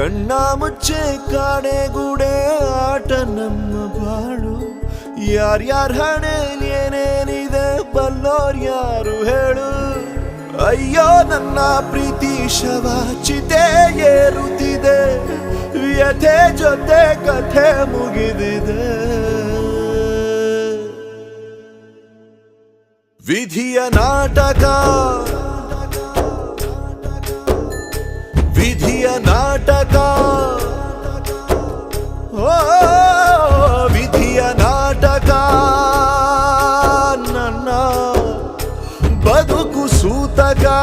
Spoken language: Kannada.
ಕಣ್ಣ ಮುಚ್ಚೆ ಕಾಣೆಗೂಡೆ ಆಟ ನಮ್ಮ ಬಾಳು. ಯಾರ್ಯಾರ ಹಣೆಯಲ್ಲಿ ಏನೇನಿದೆ ಬಲ್ಲೋರ್ ಯಾರು ಹೇಳು. ಅಯ್ಯೋ ನನ್ನ ಪ್ರೀತಿ ಶವ ಚಿತೆ ಏರುತ್ತಿದೆ. ವ್ಯಥೆ ಜೊತೆ ಕಥೆ ಮುಗಿದಿದೆ. ವಿಧಿಯ ನಾಟಕ. బతుకు సూతగా.